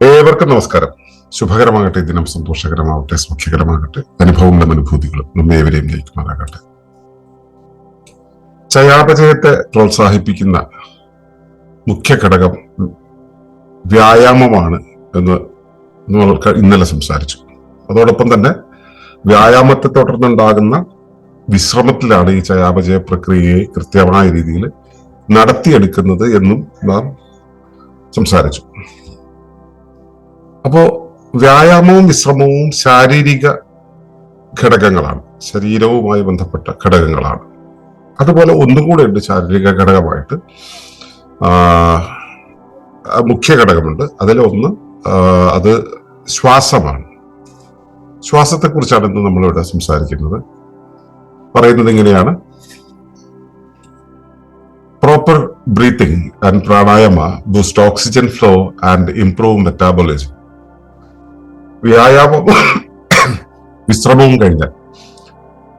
ഏവർക്കും നമസ്കാരം. ശുഭകരമാകട്ടെ ദിനം സന്തോഷകരമാകട്ടെ സൗഖ്യകരമാകട്ടെ അനുഭവങ്ങളും അനുഭൂതികളും നമ്മെ ഏവരെയും ജയിക്കുമാറാകട്ടെ ചയാപചയത്തെ പ്രോത്സാഹിപ്പിക്കുന്ന മുഖ്യ ഘടകം വ്യായാമമാണ് എന്ന് നമ്മൾക്ക് ഇന്നലെ സംസാരിച്ചു. അതോടൊപ്പം തന്നെ വ്യായാമത്തെ തുടർന്നുണ്ടാകുന്ന വിശ്രമത്തിലാണ് ഈ ചയാപചയ പ്രക്രിയയെ കൃത്യമായ രീതിയിൽ നടത്തിയെടുക്കുന്നത് എന്നും നാം സംസാരിച്ചു. അപ്പോ വ്യായാമവും വിശ്രമവും ശാരീരിക ഘടകങ്ങളാണ്. ശരീരവുമായി ബന്ധപ്പെട്ട ഘടകങ്ങളാണ്. അതുപോലെ ഒന്നുകൂടെ ഉണ്ട് ശാരീരിക ഘടകമായിട്ട്. മുഖ്യ ഘടകമുണ്ട്. അതിലൊന്ന് അത് ശ്വാസമാണ്. ശ്വാസത്തെ കുറിച്ചാണ് ഇന്ന് നമ്മളിവിടെ സംസാരിക്കുന്നത്. പറയുന്നത് ഇങ്ങനെയാണ്. Proper breathing and pranayama boost oxygen flow and improve metabolism വ്യായാമം വിശ്രമവും കഴിഞ്ഞാൽ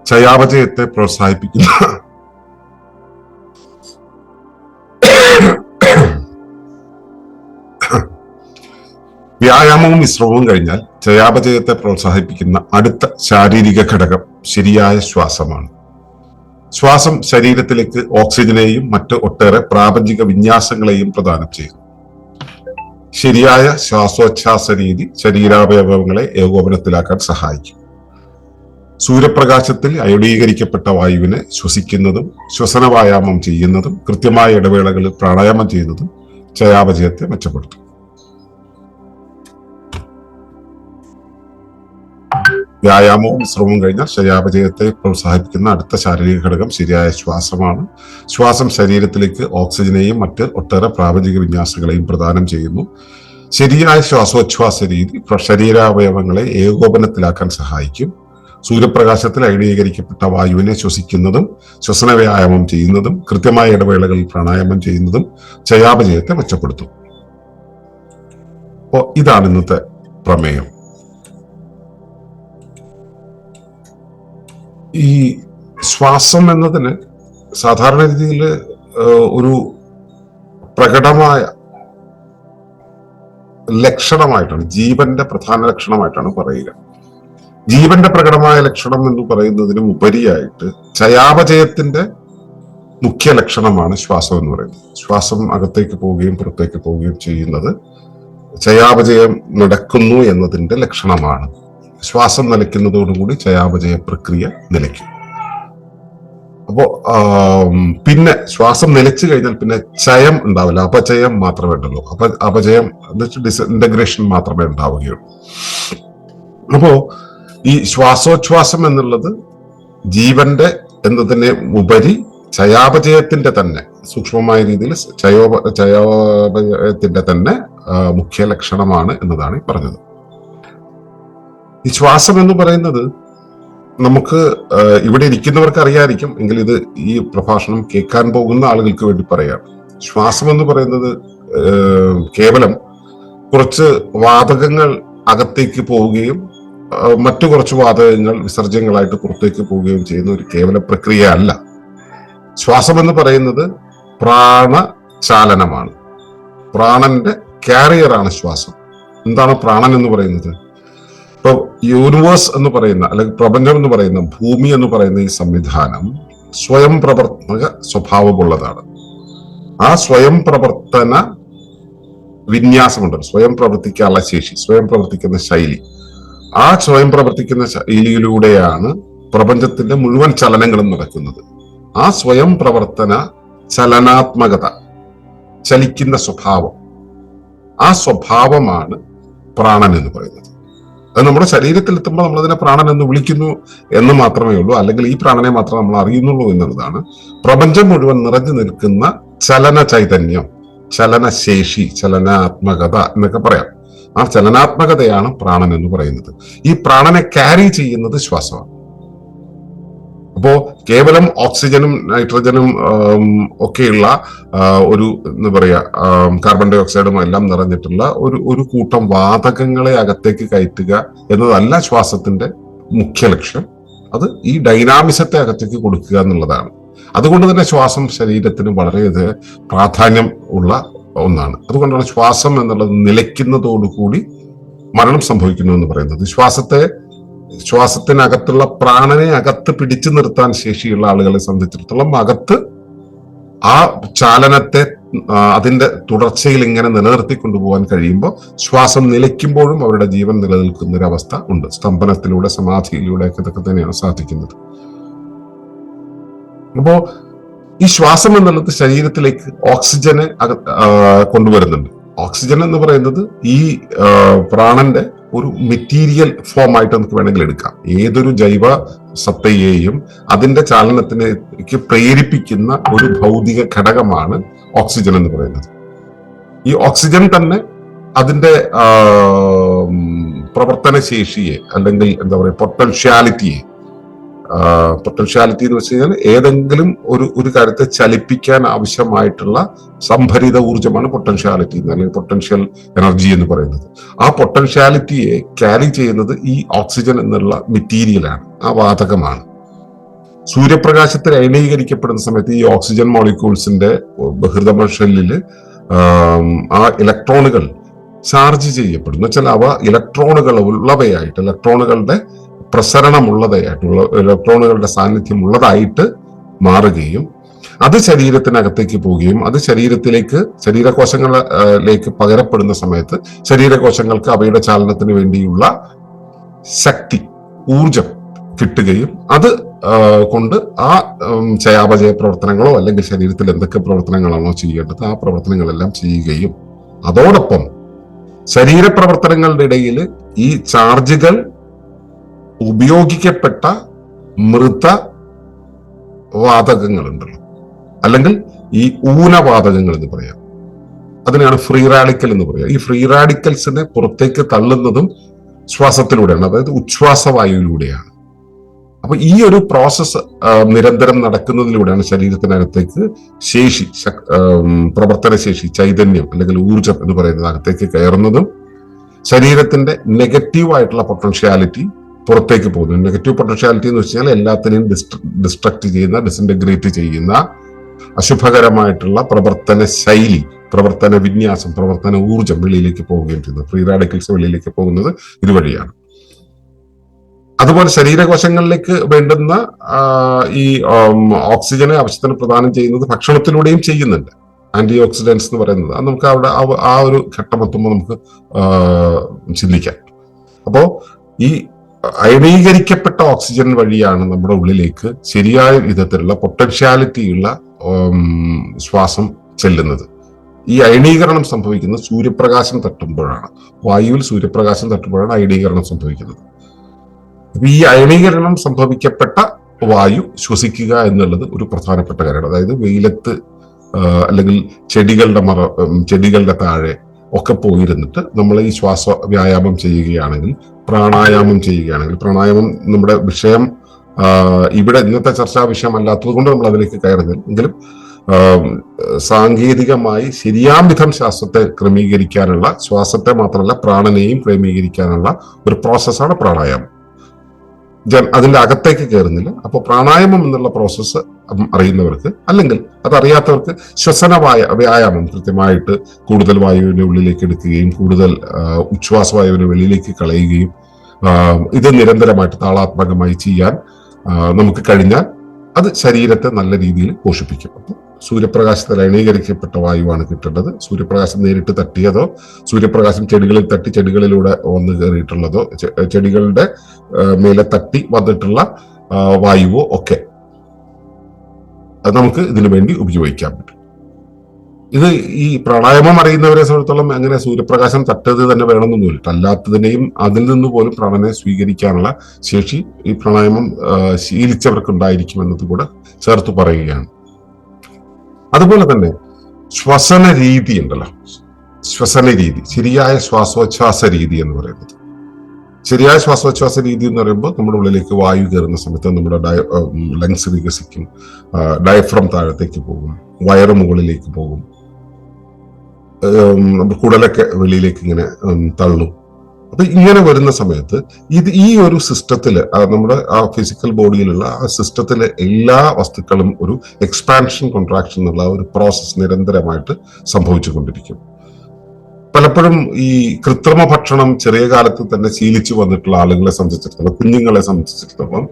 ചയാപചയത്തെ പ്രോത്സാഹിപ്പിക്കുന്ന. വ്യായാമവും വിശ്രമവും കഴിഞ്ഞാൽ ചയാപചയത്തെ പ്രോത്സാഹിപ്പിക്കുന്ന അടുത്ത ശാരീരിക ഘടകം ശരിയായ ശ്വാസമാണ്. ശ്വാസം ശരീരത്തിലേക്ക് ഓക്സിജനെയും മറ്റ് ഒട്ടേറെ പ്രാപഞ്ചിക വിന്യാസങ്ങളെയും പ്രദാനം ചെയ്യുന്നു. ശരിയായ ശ്വാസോച്ഛ്വാസ രീതി ശരീരാവയവങ്ങളെ ഏകോപനത്തിലാക്കാൻ സഹായിക്കും. സൂര്യപ്രകാശത്തിൽ അയോഡീകരിക്കപ്പെട്ട വായുവിനെ ശ്വസിക്കുന്നതും ശ്വസന വ്യായാമം ചെയ്യുന്നതും കൃത്യമായ ഇടവേളകളിൽ പ്രാണായാമം ചെയ്യുന്നതും ചയാപചയത്തെ മെച്ചപ്പെടുത്തും. വ്യായാമവും വിശ്രമവും കഴിഞ്ഞാൽ ശരീരാപചയത്തെ പ്രോത്സാഹിപ്പിക്കുന്ന അടുത്ത ശാരീരിക ഘടകം ശരിയായ ശ്വാസമാണ്. ശ്വാസം ശരീരത്തിലേക്ക് ഓക്സിജനെയും മറ്റ് ഒട്ടേറെ പ്രാപഞ്ചിക വിന്യാസങ്ങളെയും പ്രദാനം ചെയ്യുന്നു. ശരിയായ ശ്വാസോച്ഛ്വാസ രീതി ശരീരാവയവങ്ങളെ ഏകോപനത്തിലാക്കാൻ സഹായിക്കും. സൂര്യപ്രകാശത്തിൽ ഐഡീകരിക്കപ്പെട്ട വായുവിനെ ശ്വസിക്കുന്നതും ശ്വസന വ്യായാമം ചെയ്യുന്നതും കൃത്യമായ ഇടവേളകളിൽ പ്രാണായാമം ചെയ്യുന്നതും ചയാപചയത്തെ മെച്ചപ്പെടുത്തും. അപ്പോ ഇതാണ് ഇന്നത്തെ പ്രമേയം. ഈ ശ്വാസം എന്നതിന് സാധാരണ രീതിയിൽ ഒരു പ്രകടമായ ലക്ഷണമായിട്ടാണ് ജീവന്റെ പ്രധാന ലക്ഷണമായിട്ടാണ് പറയുക. ജീവന്റെ പ്രകടമായ ലക്ഷണം എന്ന് പറയുന്നതിന് ഉപരിയായിട്ട് ചയാപചയത്തിന്റെ മുഖ്യ ലക്ഷണമാണ് ശ്വാസം എന്ന് പറയുന്നത്. ശ്വാസം അകത്തേക്ക് പോവുകയും പുറത്തേക്ക് പോവുകയും ചെയ്യുന്നത് ചയാപചയം നടക്കുന്നു എന്നതിന്റെ ലക്ഷണമാണ്. ശ്വാസം നിലയ്ക്കുന്നതോടുകൂടി ചയാപചയ പ്രക്രിയ നിലയ്ക്കും. അപ്പോ പിന്നെ ശ്വാസം നിലച്ചു കഴിഞ്ഞാൽ പിന്നെ ചയം ഉണ്ടാവില്ല. അപചയം മാത്രമേ ഉണ്ടല്ലോ അപ അപചയം ഡിസ്ഇന്റഗ്രേഷൻ മാത്രമേ ഉണ്ടാവുകയുള്ളൂ. അപ്പോ ഈ ശ്വാസോച്ഛ്വാസം എന്നുള്ളത് ജീവന്റെ എന്നതിനെ ഉപരി ചയാപചയത്തിന്റെ തന്നെ സൂക്ഷ്മമായ രീതിയിൽ ചയോപ ചയോപചയത്തിന്റെ തന്നെ മുഖ്യ ലക്ഷണമാണ് എന്നതാണ് പറഞ്ഞത്. ഈ ശ്വാസം എന്ന് പറയുന്നത് നമുക്ക് ഇവിടെ ഇരിക്കുന്നവർക്ക് അറിയാതിരിക്കും എങ്കിൽ ഇത് ഈ പ്രഭാഷണം കേൾക്കാൻ പോകുന്ന ആളുകൾക്ക് വേണ്ടി പറയാം. ശ്വാസം എന്ന് പറയുന്നത് കേവലം കുറച്ച് വാതകങ്ങൾ അകത്തേക്ക് പോവുകയും മറ്റു കുറച്ച് വാതകങ്ങൾ വിസർജ്യങ്ങളായിട്ട് പുറത്തേക്ക് പോവുകയും ചെയ്യുന്ന ഒരു കേവല പ്രക്രിയ അല്ല ശ്വാസം എന്ന് പറയുന്നത് പ്രാണചാലനമാണ്. പ്രാണന്റെ കാരിയറാണ് ശ്വാസം. എന്താണ് പ്രാണൻ എന്ന് പറയുന്നത്? ഇപ്പൊ യൂണിവേഴ്സ് എന്ന് പറയുന്ന അല്ലെങ്കിൽ പ്രപഞ്ചം എന്ന് പറയുന്ന ഭൂമി എന്ന് പറയുന്ന ഈ സംവിധാനം സ്വയം പ്രവർത്തക സ്വഭാവമുള്ളതാണ്. ആ സ്വയം പ്രവർത്തന വിന്യാസമുണ്ട്. സ്വയം പ്രവർത്തിക്കാനുള്ള ശേഷി സ്വയം പ്രവർത്തിക്കുന്ന ശൈലി. ആ സ്വയം പ്രവർത്തിക്കുന്ന ശൈലിയിലൂടെയാണ് പ്രപഞ്ചത്തിന്റെ മുഴുവൻ ചലനങ്ങളും നടക്കുന്നത്. ആ സ്വയം പ്രവർത്തന ചലനാത്മകത ചലിക്കുന്ന സ്വഭാവം. ആ സ്വഭാവമാണ് പ്രാണൻ എന്ന് പറയുന്നത്. അത് നമ്മുടെ ശരീരത്തിൽ എത്തുമ്പോൾ നമ്മളതിനെ പ്രാണൻ എന്ന് വിളിക്കുന്നു എന്ന് മാത്രമേ ഉള്ളൂ. അല്ലെങ്കിൽ ഈ പ്രാണനെ മാത്രമേ നമ്മൾ അറിയുന്നുള്ളൂ എന്നുള്ളതാണ്. പ്രപഞ്ചം മുഴുവൻ നിറഞ്ഞു നിൽക്കുന്ന ചലന ചൈതന്യം ചലനശേഷി ചലനാത്മകത എന്നൊക്കെ പറയാം. ആ ചലനാത്മകതയാണ് പ്രാണൻ എന്ന് പറയുന്നത്. ഈ പ്രാണനെ ക്യാരി ചെയ്യുന്നത് ശ്വാസമാണ്. അപ്പോ കേവലം ഓക്സിജനും നൈട്രജനും ഒക്കെയുള്ള ഒരു എന്താ പറയുക കാർബൺ ഡൈ ഓക്സൈഡും എല്ലാം നിറഞ്ഞിട്ടുള്ള ഒരു ഒരു കൂട്ടം വാതകങ്ങളെ അകത്തേക്ക് കയറ്റുക എന്നതല്ല ശ്വാസത്തിന്റെ മുഖ്യ ലക്ഷ്യം. അത് ഈ ഡൈനാമിസത്തെ അകത്തേക്ക് കൊടുക്കുക എന്നുള്ളതാണ്. അതുകൊണ്ട് തന്നെ ശ്വാസം ശരീരത്തിന് വളരെയധികം പ്രാധാന്യം ഉള്ള ഒന്നാണ്. അതുകൊണ്ടാണ് ശ്വാസം എന്നുള്ളത് നിലയ്ക്കുന്നതോടുകൂടി മരണം സംഭവിക്കുന്നു എന്ന് പറയുന്നത്. ശ്വാസത്തെ ശ്വാസത്തിനകത്തുള്ള പ്രാണനെ അകത്ത് പിടിച്ചു നിർത്താൻ ശേഷിയുള്ള ആളുകളെ സംബന്ധിച്ചിടത്തോളം അകത്ത് ആ ചാലനത്തെ അതിന്റെ തുടർച്ചയിൽ ഇങ്ങനെ നിലനിർത്തി കൊണ്ടുപോകാൻ കഴിയുമ്പോൾ ശ്വാസം നിലയ്ക്കുമ്പോഴും അവരുടെ ജീവൻ നിലനിൽക്കുന്ന ഒരു അവസ്ഥ ഉണ്ട്. സ്തംഭനത്തിലൂടെ സമാധിയിലൂടെ ഒക്കെ ഇതൊക്കെ തന്നെയാണ് സാധിക്കുന്നത്. അപ്പോ ഈ ശ്വാസം എന്നുള്ളത് ശരീരത്തിലേക്ക് ഓക്സിജനെ കൊണ്ടുവരുന്നുണ്ട്. ഓക്സിജൻ എന്ന് പറയുന്നത് ഈ പ്രാണന്റെ ഒരു മെറ്റീരിയൽ ഫോം ആയിട്ട് നമുക്ക് വേണമെങ്കിൽ എടുക്കാം. ഏതൊരു ജൈവ സത്തയെയും അതിന്റെ ചാലനത്തിനേക്ക് പ്രേരിപ്പിക്കുന്ന ഒരു ഭൗതിക ഘടകമാണ് ഓക്സിജൻ എന്ന് പറയുന്നത്. ഈ ഓക്സിജൻ തന്നെ അതിന്റെ പ്രവർത്തന ശേഷിയെ അല്ലെങ്കിൽ എന്താ പറയുക പൊട്ടൻഷ്യാലിറ്റിയെ പൊട്ടൻഷ്യാലിറ്റി എന്ന് വെച്ച് കഴിഞ്ഞാൽ ഏതെങ്കിലും ഒരു ഒരു കാര്യത്തെ ചലിപ്പിക്കാൻ ആവശ്യമായിട്ടുള്ള സംഭരിത ഊർജമാണ് പൊട്ടൻഷ്യാലിറ്റി അല്ലെങ്കിൽ പൊട്ടൻഷ്യൽ എനർജി എന്ന് പറയുന്നത്. ആ പൊട്ടൻഷ്യാലിറ്റിയെ ക്യാരി ചെയ്യുന്നത് ഈ ഓക്സിജൻ എന്നുള്ള മെറ്റീരിയലാണ് ആ വാതകമാണ്. സൂര്യപ്രകാശത്തിൽ അയണീകരിക്കപ്പെടുന്ന സമയത്ത് ഈ ഓക്സിജൻ മോളിക്യൂൾസിന്റെ ബഹിർദമ ഷെല്ലിൽ ആ ഇലക്ട്രോണുകൾ ചാർജ് ചെയ്യപ്പെടുന്നു. വെച്ചാൽ അവ ഇലക്ട്രോണുകൾ ഉള്ളവയായിട്ട് ഇലക്ട്രോണുകളുടെ പ്രസരണമുള്ളതായിട്ടുള്ള ഇലക്ട്രോണുകളുടെ സാന്നിധ്യം ഉള്ളതായിട്ട് മാറുകയും അത് ശരീരത്തിനകത്തേക്ക് പോവുകയും അത് ശരീരത്തിലേക്ക് ശരീരകോശങ്ങളിലേക്ക് പകരപ്പെടുന്ന സമയത്ത് ശരീരകോശങ്ങൾക്ക് അവയുടെ ചാലനത്തിന് വേണ്ടിയുള്ള ശക്തി ഊർജം കിട്ടുകയും അത് കൊണ്ട് ആ ചയാപചയ പ്രവർത്തനങ്ങളോ അല്ലെങ്കിൽ ശരീരത്തിൽ എന്തൊക്കെ പ്രവർത്തനങ്ങളാണോ ചെയ്യേണ്ടത് ആ പ്രവർത്തനങ്ങളെല്ലാം ചെയ്യുകയും അതോടൊപ്പം ശരീരപ്രവർത്തനങ്ങളുടെ ഇടയിൽ ഈ ചാർജുകൾ ഉപയോഗിക്കപ്പെട്ട മൃത വാതകങ്ങളുണ്ടല്ലോ. അല്ലെങ്കിൽ ഈ ഊനവാതകങ്ങൾ എന്ന് പറയാം. അതിനെയാണ് ഫ്രീ റാഡിക്കൽ എന്ന് പറയാം. ഈ ഫ്രീ റാഡിക്കൽസിനെ പുറത്തേക്ക് തള്ളുന്നതും ശ്വാസത്തിലൂടെയാണ് അതായത് ഉച്ഛ്വാസവായുവിലൂടെയാണ്. അപ്പൊ ഈ ഒരു പ്രോസസ്സ് നിരന്തരം നടക്കുന്നതിലൂടെയാണ് ശരീരത്തിനകത്തേക്ക് ശേഷി പ്രവർത്തനശേഷി ചൈതന്യം അല്ലെങ്കിൽ ഊർജം എന്ന് പറയുന്നത് അകത്തേക്ക് കയറുന്നതും ശരീരത്തിന്റെ നെഗറ്റീവ് ആയിട്ടുള്ള പൊട്ടൻഷ്യാലിറ്റി പുറത്തേക്ക് പോകുന്നു. നെഗറ്റീവ് പൊട്ടൻഷ്യാലിറ്റി എന്ന് വെച്ചാൽ എല്ലാത്തിനെയും ഡിസ്ട്രക്ട് ചെയ്യുന്ന ഡിസിന്റഗ്രേറ്റ് ചെയ്യുന്ന അശുഭകരമായിട്ടുള്ള പ്രവർത്തന ശൈലി പ്രവർത്തന വിന്യാസം പ്രവർത്തന ഊർജം വെളിയിലേക്ക് പോവുകയും ചെയ്യുന്നു. ഫ്രീ റാഡിക്കൽസ് വെളിയിലേക്ക് പോകുന്നത് ഇതുവഴിയാണ്. അതുപോലെ ശരീരകോശങ്ങളിലേക്ക് വേണ്ടുന്ന ഈ ഓക്സിജനെ ആവശ്യത്തിന് പ്രദാനം ചെയ്യുന്നത് ഭക്ഷണത്തിലൂടെയും ചെയ്യുന്നുണ്ട്. ആന്റി ഓക്സിഡൻസ് എന്ന് പറയുന്നത്. അത് നമുക്ക് അവിടെ ആ- ഒരു ഘട്ടം എത്തുമ്പോൾ നമുക്ക് ചിന്തിക്കാം. അപ്പോ ഈ അയണീകരിക്കപ്പെട്ട ഓക്സിജൻ വഴിയാണ് നമ്മുടെ ഉള്ളിലേക്ക് ശരിയായ വിധത്തിലുള്ള പൊട്ടൻഷ്യാലിറ്റിയുള്ള ശ്വാസം ചെല്ലുന്നത്. ഈ അയണീകരണം സംഭവിക്കുന്നത് സൂര്യപ്രകാശം തട്ടുമ്പോഴാണ്. വായുവിൽ സൂര്യപ്രകാശം തട്ടുമ്പോഴാണ് അയണീകരണം സംഭവിക്കുന്നത്. അപ്പൊ ഈ അയണീകരണം സംഭവിക്കപ്പെട്ട വായു ശ്വസിക്കുക എന്നുള്ളത് ഒരു പ്രധാനപ്പെട്ട കാര്യമാണ്. അതായത് വെയിലത്ത് അല്ലെങ്കിൽ ചെടികളുടെ മറ ചെടികളുടെ താഴെ ഒക്കെ പോയിരുന്നിട്ട് നമ്മൾ ഈ ശ്വാസ വ്യായാമം ചെയ്യുകയാണെങ്കിൽ പ്രാണായാമം ചെയ്യുകയാണെങ്കിൽ പ്രാണായാമം നമ്മുടെ വിഷയം ഇവിടെ ഇന്നത്തെ ചർച്ചാ വിഷയമല്ലാത്തത് കൊണ്ട് നമ്മൾ അതിലേക്ക് കയറുന്നില്ല. എങ്കിലും സാങ്കേതികമായി ശരിയാം വിധം ശ്വാസത്തെ ക്രമീകരിക്കാനുള്ള ശ്വാസത്തെ മാത്രമല്ല പ്രാണനെയും ക്രമീകരിക്കാനുള്ള ഒരു പ്രോസസ്സാണ് പ്രാണായാമം. ജൻ അതിന്റെ അകത്തേക്ക് കയറുന്നില്ല. അപ്പോൾ പ്രാണായാമം എന്നുള്ള പ്രോസസ്സ് അറിയുന്നവർക്ക് അല്ലെങ്കിൽ അതറിയാത്തവർക്ക് ശ്വസന വായ വ്യായാമം കൃത്യമായിട്ട് കൂടുതൽ വായുവിനെ ഉള്ളിലേക്ക് എടുക്കുകയും കൂടുതൽ ഉച്ഛ്വാസ വായുവിനെ വെളിയിലേക്ക് കളയുകയും ഇത് നിരന്തരമായിട്ട് താളാത്മകമായി ചെയ്യാൻ നമുക്ക് കഴിഞ്ഞാൽ അത് ശരീരത്തെ നല്ല രീതിയിൽ പോഷിപ്പിക്കും. സൂര്യപ്രകാശത്തിൽ അണീകരിക്കപ്പെട്ട വായുവാണ് കിട്ടേണ്ടത് സൂര്യപ്രകാശം നേരിട്ട് തട്ടിയതോ സൂര്യപ്രകാശം ചെടികളിൽ തട്ടി ചെടികളിലൂടെ വന്നു കയറിയിട്ടുള്ളതോ ചെടികളുടെ മേലെ തട്ടി വന്നിട്ടുള്ള വായുവോ ഒക്കെ. അത് നമുക്ക് ഇതിനു വേണ്ടി ഉപയോഗിക്കാൻ പറ്റും. ഇത് ഈ പ്രാണായാമം അറിയുന്നവരെ സംബന്ധിച്ചോളം അങ്ങനെ സൂര്യപ്രകാശം തട്ടത് തന്നെ വേണമെന്നൊന്നുമില്ല. അല്ലാത്തതിനെയും അതിൽ നിന്ന് പോലും പ്രാണനെ സ്വീകരിക്കാനുള്ള ശേഷി ഈ പ്രാണായാമം ശീലിച്ചവർക്കുണ്ടായിരിക്കുമെന്നത് കൂടെ ചേർത്ത് പറയുകയാണ്. അതുപോലെ തന്നെ ശ്വസന രീതി ഉണ്ടല്ലോ. ശ്വസന രീതി ശരിയായ ശ്വാസോച്ഛ്വാസ രീതി എന്ന് പറയുന്നത്. ശരിയായ ശ്വാസോച്ഛ്വാസ രീതി എന്ന് പറയുമ്പോൾ നമ്മുടെ ഉള്ളിലേക്ക് വായു കയറുന്ന സമയത്ത് നമ്മുടെ ഡയ ലങ്സ് വികസിക്കും ഡയഫ്രം താഴത്തേക്ക് പോകും വയറ് മുകളിലേക്ക് പോകും. കുടലൊക്കെ വെളിയിലേക്ക് ഇങ്ങനെ തള്ളും. അപ്പൊ ഇങ്ങനെ വരുന്ന സമയത്ത് ഇത് ഈ ഒരു സിസ്റ്റത്തിൽ നമ്മുടെ ആ ഫിസിക്കൽ ബോഡിയിലുള്ള ആ സിസ്റ്റത്തിലെ എല്ലാ വസ്തുക്കളും ഒരു എക്സ്പാൻഷൻ കോൺട്രാക്ഷൻ എന്നുള്ള ഒരു പ്രോസസ്സ് നിരന്തരമായിട്ട് സംഭവിച്ചുകൊണ്ടിരിക്കും. പലപ്പോഴും ഈ കൃത്രിമ ഭക്ഷണം ചെറിയ കാലത്ത് തന്നെ ശീലിച്ചു വന്നിട്ടുള്ള ആളുകളെ സംബന്ധിച്ചിടത്തോളം കുഞ്ഞുങ്ങളെ സംബന്ധിച്ചിടത്തോളം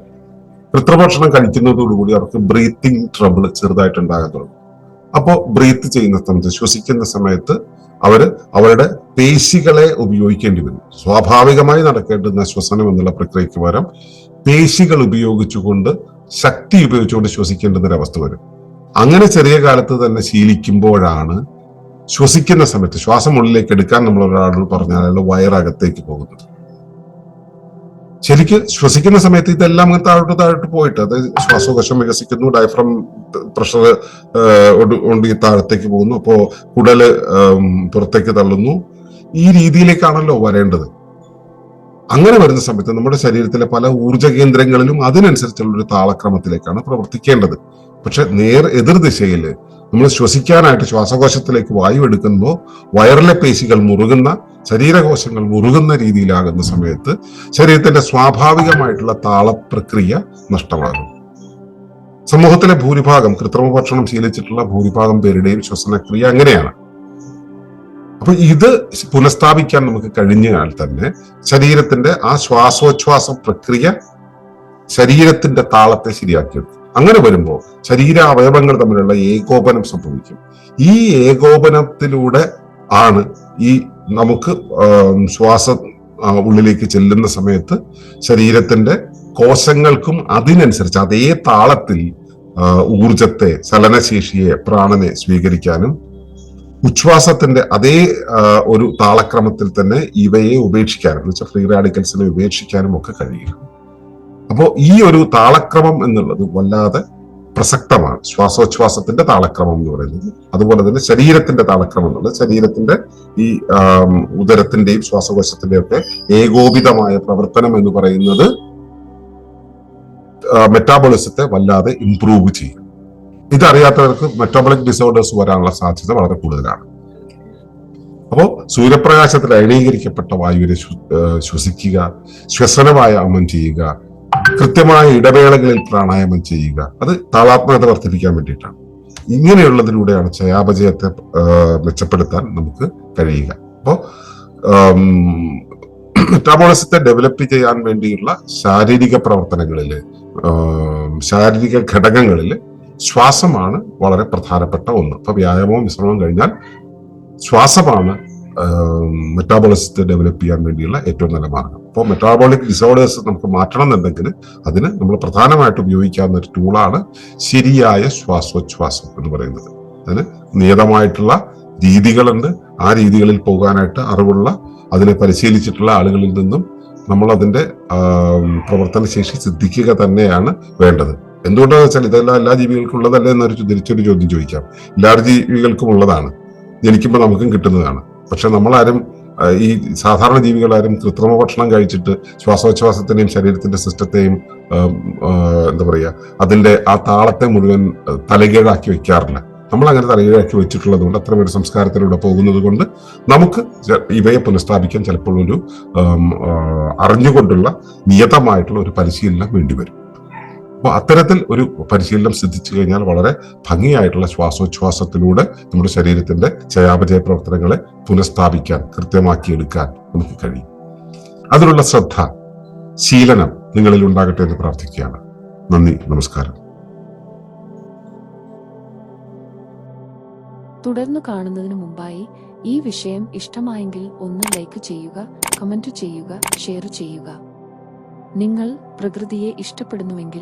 കൃത്രിമ ഭക്ഷണം കഴിക്കുന്നതോടുകൂടി അവർക്ക് ബ്രീത്തിങ് ട്രബിൾ ചെറുതായിട്ട് ഉണ്ടാകാൻ തുടങ്ങും. അപ്പോൾ ബ്രീത്ത് ചെയ്യുന്ന സമയത്ത് ശ്വസിക്കുന്ന സമയത്ത് അവർ അവരുടെ പേശികളെ ഉപയോഗിക്കേണ്ടി വരും. സ്വാഭാവികമായി നടക്കേണ്ടുന്ന ശ്വസനം എന്നുള്ള പ്രക്രിയയ്ക്ക് പകരം പേശികൾ ഉപയോഗിച്ചുകൊണ്ട് ശക്തി ഉപയോഗിച്ചുകൊണ്ട് ശ്വസിക്കേണ്ടുന്ന അവസ്ഥ വരും. അങ്ങനെ ചെറിയ കാലത്ത് തന്നെ ശീലിക്കുമ്പോഴാണ് ശ്വസിക്കുന്ന സമയത്ത് ശ്വാസം ഉള്ളിലേക്ക് എടുക്കാൻ നമ്മൾ ഒരാളോട് പറഞ്ഞാൽ വയറകത്തേക്ക് പോകുന്നത്. ശരിക്ക് ശ്വസിക്കുന്ന സമയത്ത് ഇതെല്ലാം അങ്ങ് താഴോട്ട് താഴോട്ട് പോയിട്ട് അതായത് ശ്വാസകോശം വികസിക്കുന്നു ഡയഫ്രം പ്രഷർ ഈ താഴത്തേക്ക് പോകുന്നു. അപ്പോ കുടൽ പുറത്തേക്ക് തള്ളുന്നു. ഈ രീതിയിലേക്കാണല്ലോ വരേണ്ടത്. അങ്ങനെ വരുന്ന സമയത്ത് നമ്മുടെ ശരീരത്തിലെ പല ഊർജ കേന്ദ്രങ്ങളിലും അതിനനുസരിച്ചുള്ള ഒരു താളക്രമത്തിലേക്കാണ് പ്രവർത്തിക്കേണ്ടത്. പക്ഷെ നേർ എതിർ ദിശയിൽ നമ്മൾ ശ്വസിക്കാനായിട്ട് ശ്വാസകോശത്തിലേക്ക് വായു എടുക്കുമ്പോൾ വയറിലെ പേശികൾ മുറുകുന്ന ശരീരകോശങ്ങൾ മുറുകുന്ന രീതിയിലാകുന്ന സമയത്ത് ശരീരത്തിന്റെ സ്വാഭാവികമായിട്ടുള്ള താളപ്രക്രിയ നഷ്ടമാകും. സമൂഹത്തിലെ ഭൂരിഭാഗം കൃത്രിമ ഭക്ഷണം ശീലിച്ചിട്ടുള്ള ഭൂരിഭാഗം പേരുടെയും ശ്വസനക്രിയ അങ്ങനെയാണ്. അപ്പൊ ഇത് പുനഃസ്ഥാപിക്കാൻ നമുക്ക് കഴിഞ്ഞാൽ തന്നെ ശരീരത്തിന്റെ ആ ശ്വാസോച്ഛ്വാസ പ്രക്രിയ ശരീരത്തിന്റെ താളത്തെ ശരിയാക്കിയെടുക്കും. അങ്ങനെ വരുമ്പോൾ ശരീര അവയവങ്ങൾ തമ്മിലുള്ള ഏകോപനം സംഭവിക്കും. ഈ ഏകോപനത്തിലൂടെ ആണ് ഈ നമുക്ക് ശ്വാസം ഉള്ളിലേക്ക് ചെല്ലുന്ന സമയത്ത് ശരീരത്തിന്റെ കോശങ്ങൾക്കും അതിനനുസരിച്ച് അതേ താളത്തിൽ ഊർജത്തെ ചലനശേഷിയെ പ്രാണനെ സ്വീകരിക്കാനും ഉച്ഛ്വാസത്തിന്റെ അതേ ഒരു താളക്രമത്തിൽ തന്നെ ഇവയെ ഉപേക്ഷിക്കാനും എന്ന് വെച്ചാൽ ഫ്രീ റാഡിക്കൽസിനെ ഉപേക്ഷിക്കാനും ഒക്കെ കഴിയും. അപ്പോൾ ഈ ഒരു താളക്രമം എന്നുള്ളത് വല്ലാതെ പ്രസക്തമാണ്. ശ്വാസോച്ഛ്വാസത്തിന്റെ താളക്രമം എന്ന് പറയുന്നത്. അതുപോലെ തന്നെ ശരീരത്തിന്റെ താളക്രമം എന്നുള്ളത്. ശരീരത്തിന്റെ ഈ ഉദരത്തിന്റെയും ശ്വാസകോശത്തിന്റെയും ഒക്കെ ഏകോപിതമായ പ്രവർത്തനം എന്ന് പറയുന്നത് മെറ്റാബോളിസത്തെ വല്ലാതെ ഇംപ്രൂവ് ചെയ്യും. ഇതറിയാത്തവർക്ക് മെറ്റാബോളിക് ഡിസോർഡേഴ്സ് വരാനുള്ള സാധ്യത വളരെ കൂടുതലാണ്. അപ്പോൾ സൂര്യപ്രകാശത്തിൽ അയണീകരിക്കപ്പെട്ട വായുവിനെ ശ്വസിക്കുക ശ്വസനമായ ശ്വസനവ്യായാമം ചെയ്യുക കൃത്യമായ ഇടവേളകളിൽ പ്രാണായാമം ചെയ്യുക. അത് താളാത്മകത വർദ്ധിപ്പിക്കാൻ വേണ്ടിയിട്ടാണ്. ഇങ്ങനെയുള്ളതിലൂടെയാണ് ചയാപചയത്തെ മെച്ചപ്പെടുത്താൻ നമുക്ക് കഴിയുക. അപ്പോൾ മെറ്റാബോളിസത്തെ ഡെവലപ്പ് ചെയ്യാൻ വേണ്ടിയുള്ള ശാരീരിക പ്രവർത്തനങ്ങളിൽ ശാരീരിക ഘടകങ്ങളിൽ ശ്വാസമാണ് വളരെ പ്രധാനപ്പെട്ട ഒന്ന്. ഇപ്പൊ വ്യായാമവും വിശ്രമവും കഴിഞ്ഞാൽ ശ്വാസമാണ് മെറ്റാബോളിസത്തെ ഡെവലപ്പ് ചെയ്യാൻ വേണ്ടിയുള്ള ഏറ്റവും നല്ല മാർഗം. അപ്പോൾ മെറ്റാബോളിക് ഡിസോർഡേഴ്സ് നമുക്ക് മാറ്റണം എന്നുണ്ടെങ്കിൽ അതിന് നമ്മൾ പ്രധാനമായിട്ട് ഉപയോഗിക്കാവുന്ന ഒരു ടൂളാണ് ശരിയായ ശ്വാസോച്ഛ്വാസം എന്ന് പറയുന്നത്. അതിന് നിയതമായിട്ടുള്ള രീതികളുണ്ട്. ആ രീതികളിൽ പോകാനായിട്ട് അറിവുള്ള അതിനെ പരിശീലിച്ചിട്ടുള്ള ആളുകളിൽ നിന്നും നമ്മൾ പ്രവർത്തന പ്രവർത്തനശേഷി സിദ്ധിക്കുക തന്നെയാണ് വേണ്ടത്. എന്തുകൊണ്ടാണെന്ന് വെച്ചാൽ ഇതെല്ലാം എല്ലാ ജീവികൾക്കും ഉള്ളതല്ലേ എന്നൊരു തിരിച്ചൊരു ചോദ്യം ചോദിക്കാം. എല്ലാ ജീവികൾക്കും ഉള്ളതാണ്. ജനിക്കുമ്പോൾ നമുക്കും കിട്ടുന്നതാണ്. പക്ഷെ നമ്മളാരും ഈ സാധാരണ ജീവികളാരും കൃത്രിമ ഭക്ഷണം കഴിച്ചിട്ട് ശ്വാസോച്ഛ്വാസത്തിന്റെയും ശരീരത്തിന്റെ സിസ്റ്റത്തെയും എന്താ പറയുക അതിന്റെ ആ താളത്തെ മുഴുവൻ തലകീഴാക്കി വെക്കാറില്ല. നമ്മൾ അങ്ങനെ തലകീഴാക്കി വെച്ചിട്ടുള്ളത് കൊണ്ട് അത്തരം ഒരു സംസ്കാരത്തിലൂടെ പോകുന്നത് കൊണ്ട് നമുക്ക് ഇവയെ പുനഃസ്ഥാപിക്കാൻ ചിലപ്പോൾ ഒരു അറിഞ്ഞുകൊണ്ടുള്ള നിയതമായിട്ടുള്ള ഒരു പരിശീലനം വേണ്ടിവരും അപ്പൊ അത്തരത്തിൽ ഒരു പരിശീലനം സിദ്ധിച്ചു കഴിഞ്ഞാൽ വളരെ ഭംഗിയായിട്ടുള്ള ശ്വാസോച്ഛ്വാസത്തിലൂടെ നമ്മുടെ ശരീരത്തിന്റെ ചയാപചയ പ്രവർത്തനങ്ങളെ പുനഃസ്ഥാപിക്കാൻ കൃത്യമാക്കിയെടുക്കാൻ നമുക്ക് കഴിയും. അതിനുള്ള ശ്രദ്ധ ശീലനം നിങ്ങളിൽ ഉണ്ടാകട്ടെ എന്ന് പ്രാർത്ഥിക്കുകയാണ്. നന്ദി നമസ്കാരം. തുടർന്ന് കാണുന്നതിന് മുമ്പായി ഈ വിഷയം ഇഷ്ടമായെങ്കിൽ ഒന്ന് ലൈക്ക് ചെയ്യുക കമന്റ് ചെയ്യുക ഷെയർ ചെയ്യുക. നിങ്ങൾ പ്രകൃതിയെ ഇഷ്ടപ്പെടുന്നുവെങ്കിൽ